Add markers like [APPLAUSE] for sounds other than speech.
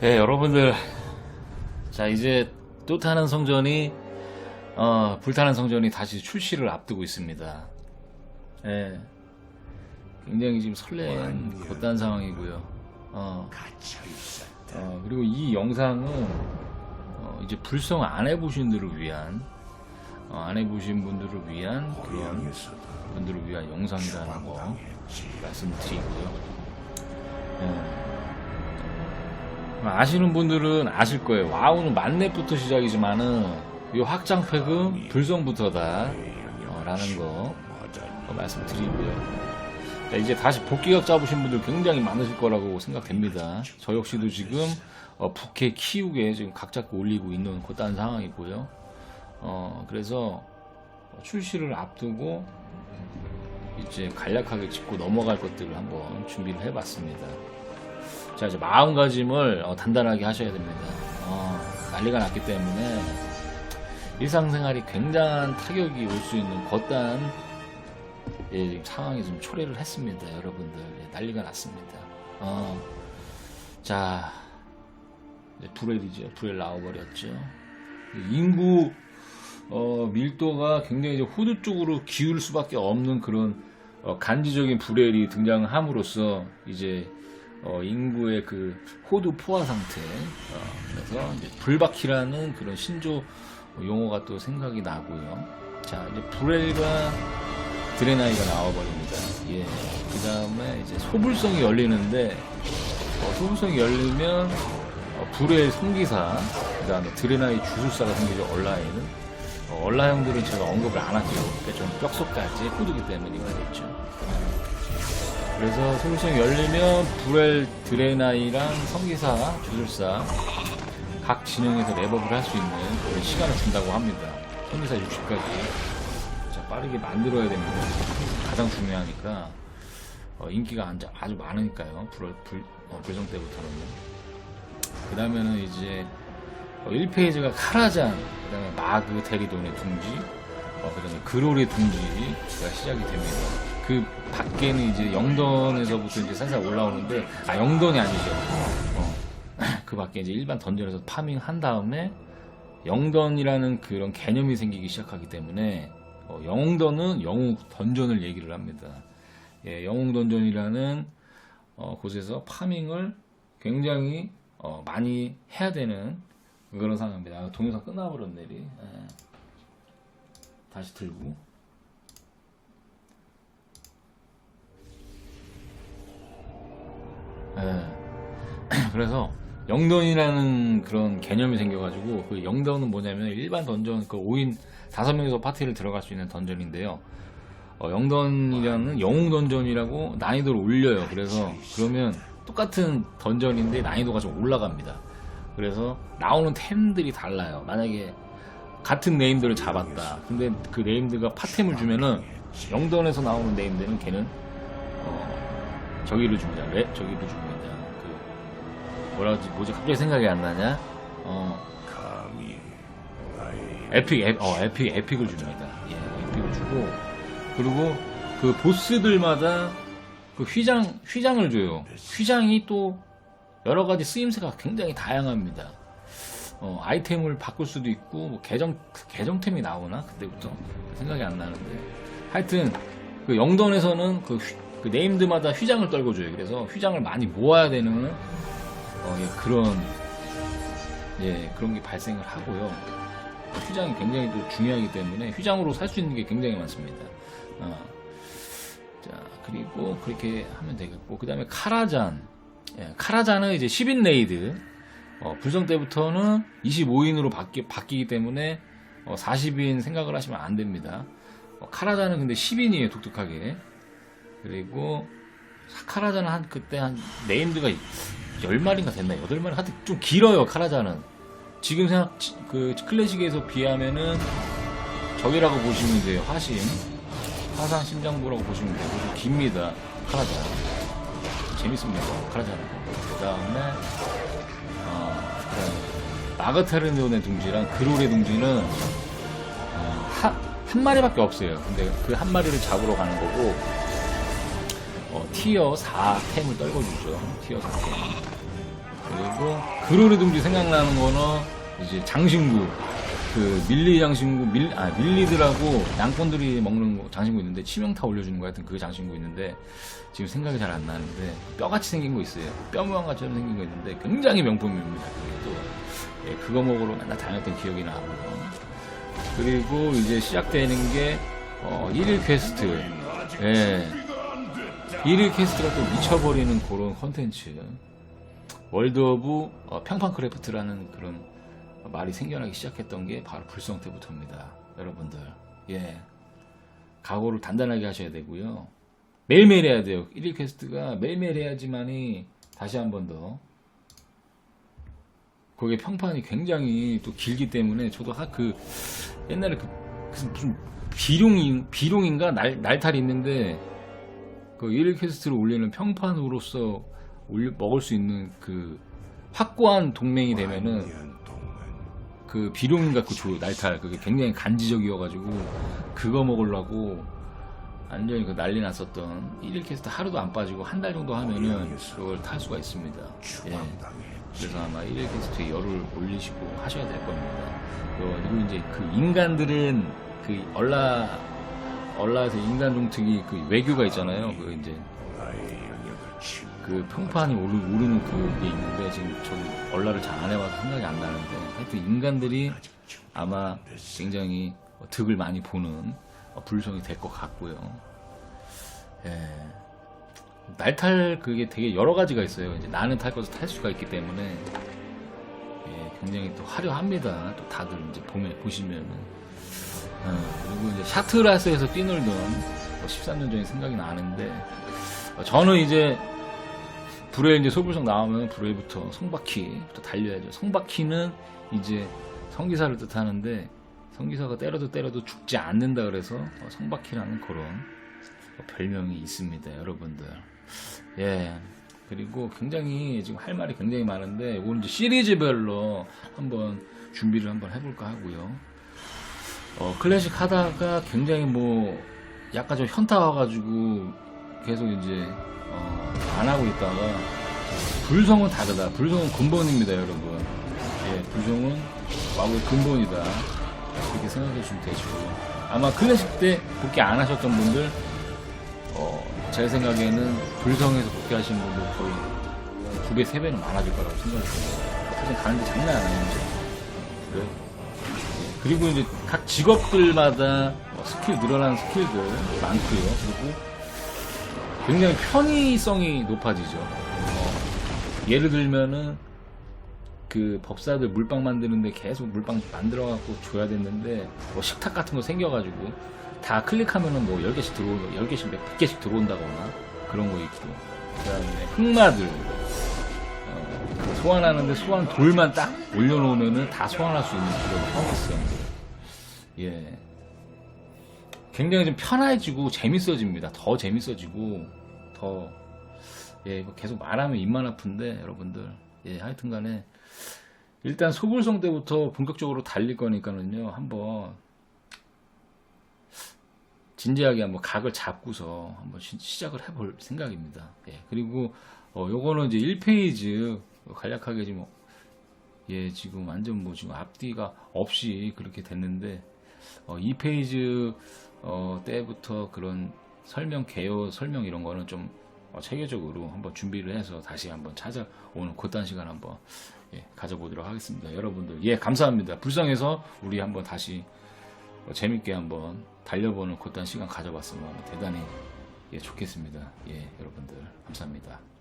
네, 여러분들. 자, 이제 또 타는 성전이, 어, 불타는 성전이 다시 출시를 앞두고 있습니다. 예. 굉장히 지금 설레는 곧단 상황이고요. 어, 어, 그리고 이 영상은, 어, 이제 불성 안 해보신 분들을 위한, 어, 안 해보신 분들을 위한 그런 분들을 위한 영상이라는 거 말씀드리고요. 예. 아시는 분들은 아실 거예요. 와우는 만렙부터 시작이지만은 이 확장팩은 불성부터다 어, 라는 거 어, 말씀드리고요. 자, 이제 다시 복귀각 잡으신 분들 굉장히 많으실 거라고 생각됩니다. 저 역시도 지금 어, 부캐 키우게 지금 각 잡고 올리고 있는 그딴 상황이고요. 어, 그래서 출시를 앞두고 이제 간략하게 짚고 넘어갈 것들을 한번 준비를 해봤습니다. 자 이제 마음가짐을 어, 단단하게 하셔야 됩니다. 어, 난리가 났기 때문에 일상생활이 굉장한 타격이 올 수 있는 겉단 예, 지금 상황이 좀 초래를 했습니다, 여러분들 예, 난리가 났습니다. 어, 자 불엘이죠, 불엘 나와버렸죠. 인구 어, 밀도가 굉장히 이제 호두 쪽으로 기울 수밖에 없는 그런 어, 간지적인 불엘이 등장함으로써 이제 어, 인구의 그 호두 포화 상태. 어, 그래서 이제 불바퀴라는 그런 신조 용어가 또 생각이 나고요. 자, 이제 불엘과 드레나이가 나와버립니다. 예. 그 다음에 이제 소불성이 열리는데, 어, 소불성이 열리면, 어, 불의 성기사, 그 다음에 드레나이 주술사가 생기죠, 얼라인은. 어, 얼라 형들은 제가 언급을 안 할게요. 그러니까 좀 뼛속까지 호두기 때문에 이거겠죠. 그래서 소울성이 열리면 불엘 드레나이랑 성기사, 주술사 각 진영에서 랩업을 할 수 있는 그런 시간을 준다고 합니다. 성기사 60까지 자, 빠르게 만들어야 됩니다. 가장 중요하니까 어, 인기가 안- 아주 많으니까요. 불, 불, 어, 불성 때부터는요. 그 다음에는 이제 1페이지가 카라잔, 그 다음에 마그 테리돈의 둥지, 어, 그 다음에 그롤의 둥지가 시작이 됩니다. 그 밖에는 이제 영던에서부터 이제 살살 올라오는데, 아, 영던이 아니죠. 어, [LAUGHS] 그 밖에 이제 일반 던전에서 파밍 한 다음에, 영던이라는 그런 개념이 생기기 시작하기 때문에, 어, 영웅던은 영웅 던전을 얘기를 합니다. 예, 영웅 던전이라는 어, 곳에서 파밍을 굉장히 어, 많이 해야 되는 그런 상황입니다. 아, 동영상 끝나버렸네, 리. 예. 다시 들고. [CLEARS THROAT] 그래서 영던이라는 그런 개념이 생겨가지고 그 영던은 뭐냐면 일반 던전 그 5인 5명이서 파티를 들어갈 수 있는 던전인데요. 어, 영던이라는 영웅 던전이라고 난이도를 올려요. 그래서 그러면 똑같은 던전인데 난이도가 좀 올라갑니다. 그래서 나오는 템들이 달라요. 만약에 같은 네임들을 잡았다. 근데 그 네임드가 파템을 주면은 영던에서 나오는 네임들은 걔는 어, 저기를 줍니다. 레 저기를 줍니다. 그 뭐라 하지 뭐지 갑자기 생각이 안 나냐? 어 에픽 에, 어 에픽 에픽을 줍니다. 예, 에픽을 주고 그리고 그 보스들마다 그 휘장 휘장을 줘요. 휘장이 또 여러 가지 쓰임새가 굉장히 다양합니다. 어, 아이템을 바꿀 수도 있고 뭐 계정 계정템이 나오나 그때부터 생각이 안 나는데 하여튼 그 영던에서는 그, 휘- 그 네임드마다 휘장을 떨궈줘요. 그래서 휘장을 많이 모아야 되는 어, 예, 그런 예 그런 게 발생을 하고요. 휘장이 굉장히 또 중요하기 때문에 휘장으로 살 수 있는 게 굉장히 많습니다. 어. 자 그리고 그렇게 하면 되겠고 그 다음에 카라잔 예, 카라잔은 이제 10인 레이드 어, 불성 때부터는 25인으로 바뀌, 바뀌기 때문에 어, 40인 생각을 하시면 안 됩니다. 어, 카라잔은 근데 10인이에요, 독특하게. 그리고 카라잔은 한 그때 한 네임드가 10마리인가 됐나? 8마리 하여튼 좀 길어요, 카라잔은. 지금 생각 그 클래식에서 비하면은 저기라고 보시면 돼요. 화심. 화상 심장부라고 보시면 돼요. 좀 깁니다. 카라잔. 재밌습니다. 카라잔은. 그 다음에 어, 그다음에 마그타르노의 둥지랑 그롤의 둥지는 어, 하, 한 마리밖에 없어요. 근데 그 한 마리를 잡으러 가는 거고 어, 티어 4템을 떨궈주죠. 티어 4템. 그리고 그로리둥지 생각나는 거는 이제 장신구 그 밀리 장신구 밀, 아 밀리들하고 양권들이 먹는 거, 장신구 있는데 치명타 올려주는 거 같은 그 장신구 있는데 지금 생각이 잘 안 나는데 뼈같이 생긴 거 있어요 뼈 모양같이 생긴 거 있는데 굉장히 명품입니다 그게 또 예, 그거 먹으러 맨날 다녔던 기억이 나고요 그리고 이제 시작되는 게 어, 1일 퀘스트 예. 1일 퀘스트가 또 미쳐버리는 그런 컨텐츠. 월드 오브 어, 평판크래프트라는 그런 말이 생겨나기 시작했던 게 바로 불성 때부터입니다 여러분들. 예. 각오를 단단하게 하셔야 되고요. 매일매일 해야 돼요. 1일 퀘스트가 매일매일 해야지만이 다시 한 번 더. 거기에 평판이 굉장히 또 길기 때문에 저도 하, 그 옛날에 그 무슨 비룡인 비룡인가? 날 날탈이 있는데 그 1일 퀘스트를 올리는 평판으로서 올려, 먹을 수 있는 그 확고한 동맹이 되면은 그 비룡인가 그 조, 날탈 그게 굉장히 간지적이어가지고 그거 먹으려고 완전히 그 난리 났었던 1일 퀘스트 하루도 안 빠지고 한 달 정도 하면은 그걸 탈 수가 있습니다. 예. 그래서 아마 1일 퀘스트에 열을 올리시고 하셔야 될 겁니다. 그리고 이제 그 인간들은 그 얼라 얼라에서 인간 종특이 그 외교가 있잖아요. 그 이제 그 평판이 오르, 오르는 그게 있는데 지금 저도 얼라를 잘 안 해봐서 생각이 안 나는데 하여튼 인간들이 아마 굉장히 득을 많이 보는 어, 불성이 될 것 같고요. 예. 날탈 그게 되게 여러 가지가 있어요. 이제 나는 탈 것을 탈 수가 있기 때문에 예, 굉장히 또 화려합니다. 또 다들 이제 보면 보시면은 어, 그리고 이제 샤트라스에서 뛰놀던 뭐 13년 전이 생각이 나는데 어, 저는 이제 불에 이제 소불성 나오면 불에부터 성바퀴부터 달려야죠. 성바퀴는 이제 성기사를 뜻하는데 성기사가 때려도 때려도 죽지 않는다 그래서 어, 성바퀴라는 그런 어, 별명이 있습니다, 여러분들. 예. 그리고 굉장히 지금 할 말이 굉장히 많은데 이건 이제 시리즈별로 한번 준비를 한번 해볼까 하고요. 어, 클래식 하다가 굉장히 뭐 약간 좀 현타 와가지고 계속 이제 어, 안 하고 있다가 불성은 다르다. 불성은 근본입니다, 여러분. 예, 불성은 와구의 근본이다. 그렇게 생각해 주시면 되시고 아마 클래식 때 복귀 안 하셨던 분들 어, 제 생각에는 불성에서 복귀하신 분들 거의 2배, 3배는 많아질 거라고 생각이 듭니다. 사실 가는데 장난 아니죠. 그래. 예, 그리고 이제 각 직업들마다 뭐 스킬 늘어나는 스킬들 많고요. 그리고 굉장히 편의성이 높아지죠. 어, 예를 들면은 그 법사들 물빵 만드는데 계속 물빵 만들어 갖고 줘야 됐는데 뭐 식탁 같은 거 생겨가지고 다 클릭하면은 뭐 10개씩 들어오 10개씩 100개씩 들어온다거나 그런 거 있고 그 다음에 흑마들 어, 소환하는데 소환 돌만 딱 올려놓으면은 다 소환할 수 있는 그런 편의성 예. 굉장히 좀 편해지고 재밌어집니다. 더 재밌어지고 더 예, 이거 계속 말하면 입만 아픈데 여러분들. 예, 하여튼간에 일단 소불성 때부터 본격적으로 달릴 거니까는요 한번 진지하게 한번 각을 잡고서 한번 시, 시작을 해볼 생각입니다. 예, 그리고 어, 요거는 이제 1페이지 간략하게 지금 예 지금 완전 뭐 지금 앞뒤가 없이 그렇게 됐는데 어, 2페이지 어, 때부터 그런 설명 개요 설명 이런 거는 좀 어, 체계적으로 한번 준비를 해서 다시 한번 찾아오는 그딴 시간 한번 예, 가져보도록 하겠습니다. 여러분들 예 감사합니다. 불쌍해서 우리 한번 다시 어, 재밌게 한번 달려보는 그딴 시간 가져봤으면 대단히 예, 좋겠습니다. 예 여러분들 감사합니다.